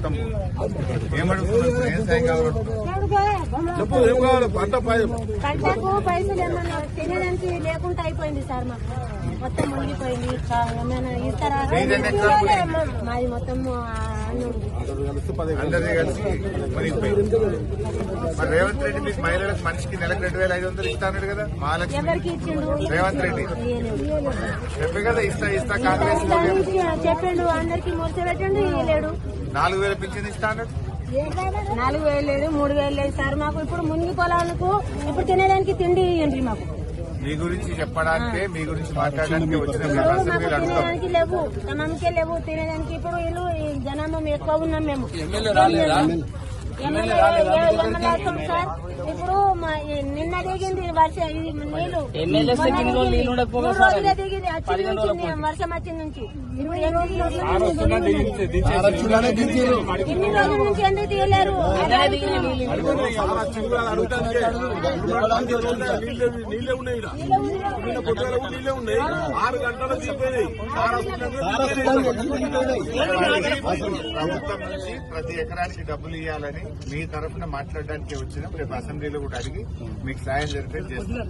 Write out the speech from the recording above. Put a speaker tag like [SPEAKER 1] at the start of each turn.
[SPEAKER 1] మొత్తం ఏమడుగుతున్నారు? ఏం సాయం కావాలి
[SPEAKER 2] చెప్పు ఏం కావాలి? పంట పై
[SPEAKER 3] పంటకు పైసలు ఏమన్నా తినడానికి లేకుండా అయిపోయింది సార్ మాకు. మొత్తం మునిగిపోయింది. ఏమైనా ఇస్తారా? మాది మొత్తం.
[SPEAKER 1] అందరినీ కలిసి మునిగిపోయింది. మరి రేవంత్ రెడ్డి మీకు మహిళలకు మనిషికి నెలకు రెండు వేల ఐదు వందలు ఇస్తాడు కదా మహాలక్ష్మి. రేవంత్ రెడ్డి. చెప్పే కదా ఇస్తా ఇస్తా కాంగ్రెస్
[SPEAKER 3] ఇస్తానికి చెప్పిండు అందరికి మురిసి పెట్టండు ఇయ్యలేడు
[SPEAKER 1] నాలుగు వేల పింఛన్ ఇస్తా అన్నాడు.
[SPEAKER 3] నాలుగు వేలు లేదు మూడు వేలు లేదు సార్. మాకు ఇప్పుడు మునిగి పొలాలకు ఇప్పుడు తినేదానికి తిండి ఇవ్వండి మాకు.
[SPEAKER 1] మీ గురించి చెప్పడానికే మీ గురించి మాట్లాడడానికి వచ్చిన
[SPEAKER 3] తినేదానికి లేవు తమకే లేవు తినేదానికి ఇప్పుడు వీళ్ళు జనాభా ఎక్కువ ఉన్నాం మేము. ఎమ్మెల్యే ఎమ్మెల్యే అవుతాం సార్ ఇప్పుడు మా ఈ నిన్న దిగింది వర్ష నీళ్ళు దిగింది. వర్షం నుంచి. ఇన్ని రోజుల నుంచి ఎందుకు తీయలేరు?
[SPEAKER 2] ఆరు గంటల
[SPEAKER 1] ప్రభుత్వం నుంచి ప్రతి ఎకరానికి డబ్బులు ఇవ్వాలని మీ తరఫున మాట్లాడడానికి వచ్చినాం రేపు అసెంబ్లీలో కూడా అడిగి మీకు సాయం జరిపేది చేస్తాం.